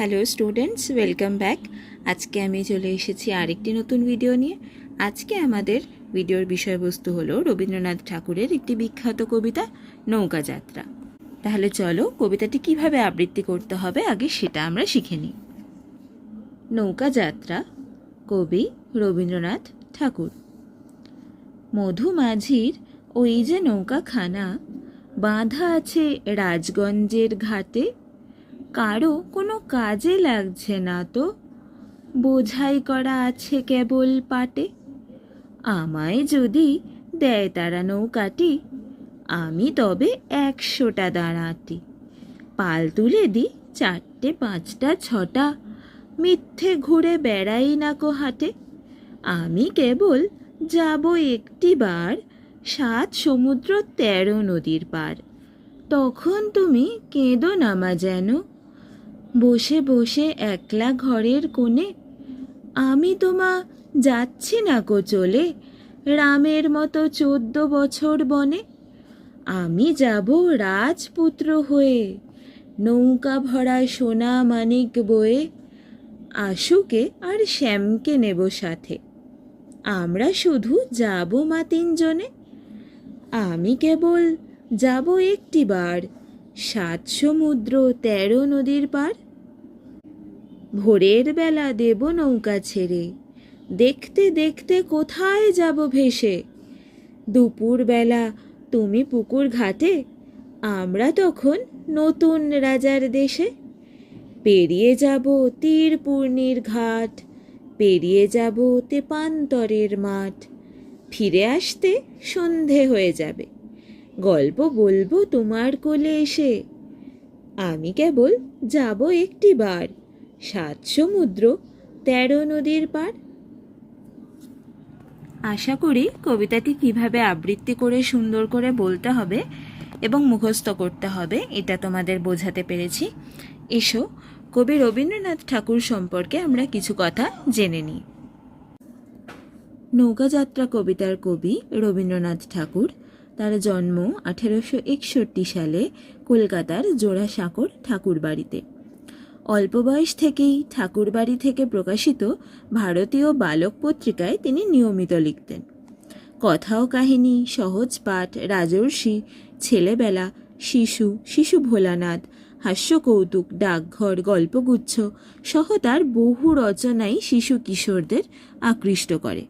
Hello students, welcome back. আজকে আমি চলে এসেছি আরেকটি নতুন ভিডিও নিয়ে। আজকে আমাদের ভিডিওর বিষয়বস্তু হলো রবীন্দ্রনাথ ঠাকুরের একটি বিখ্যাত কবিতা, নৌকা যাত্রা। তাহলে চলো কবিতাটি কীভাবে আবৃত্তি করতে হবে আগে সেটা আমরা শিখে নিই। নৌকা যাত্রা, কবি রবীন্দ্রনাথ ঠাকুর। মধু মাঝির ওই যে নৌকাখানা, বাঁধা আছে রাজগঞ্জের ঘাটে। কারও কোনো কাজে লাগছে না তো? বোঝাই করা আছে কেবল পাটে। আমায় যদি দেয় তারা নৌকাটি, আমি তবে একশোটা দাঁড়াটি। পাল তুলে দি চারটে, পাঁচটা, ছটা। মিথ্যে ঘুরে বেড়াই না কো হাটে। আমি কেবল যাব একটি বার, সাত সমুদ্র তেরো নদীর পার। তখন তুমি কেঁদো নামা যেন। বসে বসে একলা ঘরের কোণে। আমি তোমা যাচ্ছি না কো চলে, রামের মতো চোদ্দ বছর বনে। আমি যাব রাজপুত্র হয়ে, নৌকা ভরা সোনা মানিক বয়ে। আশুকে আর শ্যামকে নেব সাথে। আমরা শুধু যাব মা তিনজনে। আমি কেবল যাব একটিবার সাত সমুদ্র তেরো নদীর পার। ভোরের বেলা দেব নৌকা ছেড়ে। দেখতে দেখতে কোথায় যাব ভেসে? দুপুর বেলা তুমি পুকুর ঘাটে, আমরা তখন নতুন রাজার দেশে। পেরিয়ে যাব তীর পূর্ণির ঘাট, পেরিয়ে যাব তেপান্তরের মাঠ। ফিরে আসতে সন্ধে হয়ে যাবে। গল্প বলব তোমার কোলে এসে। আমি কেবল যাব একটি বার, সাত সমুদ্র, তেরো নদীর পার আশা করি কবিতাটি কীভাবে আবৃত্তি করে সুন্দর করে বলতে হবে এবং মুখস্থ করতে হবে, এটা তোমাদের বোঝাতে পেরেছি। এসো, কবি রবীন্দ্রনাথ ঠাকুর সম্পর্কে আমরা কিছু কথা জেনে নিই। নৌকাযাত্রা কবিতার কবি রবীন্দ্রনাথ ঠাকুর তার জন্ম আঠেরোশো একষট্টি সালে কলকাতার জোড়াসাঁকোর ঠাকুরবাড়িতে। অল্প বয়স থেকেই ঠাকুরবাড়ি থেকে প্রকাশিত ভারতীয় বালক পত্রিকায় তিনি নিয়মিত লিখতেন। কথা ও কাহিনী, সহজ পাঠ, রাজর্ষি, ছেলেবেলা, শিশু শিশু ভোলানাথ, হাস্য কৌতুক, ডাকঘর, গল্পগুচ্ছ সহ তার বহু রচনাই শিশু কিশোরদের আকৃষ্ট করে।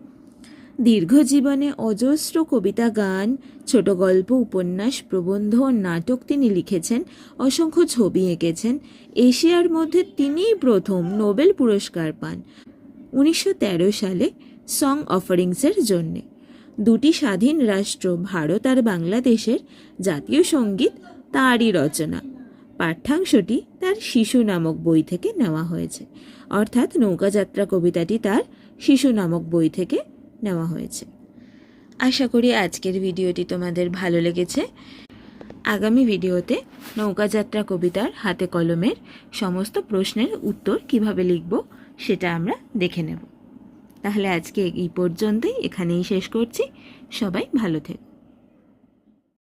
দীর্ঘ জীবনে অজস্র কবিতা, গান, ছোট গল্প, উপন্যাস, প্রবন্ধ ও নাটক তিনি লিখেছেন, অসংখ্য ছবি এঁকেছেন। এশিয়ার মধ্যে তিনিই প্রথম নোবেল পুরস্কার পান উনিশশো তেরো সালে সং অফারিংসের জন্যে। দুটি স্বাধীন রাষ্ট্র, ভারত আর বাংলাদেশের জাতীয় সংগীত তারই রচনা। পাঠ্যাংশটি তার শিশু নামক বই থেকে নেওয়া হয়েছে। অর্থাৎ নৌকাযাত্রা কবিতাটি তার শিশু নামক বই থেকে নেওয়া হয়েছে। আশা করি আজকের ভিডিওটি তোমাদের ভালো লেগেছে। আগামী ভিডিওতে নৌকাযাত্রা কবিতার হাতে কলমের সমস্ত প্রশ্নের উত্তর কীভাবে লিখব সেটা আমরা দেখে নেব। তাহলে আজকে এই পর্যন্তই। এখানেই শেষ করছি। সবাই ভালো থেকো।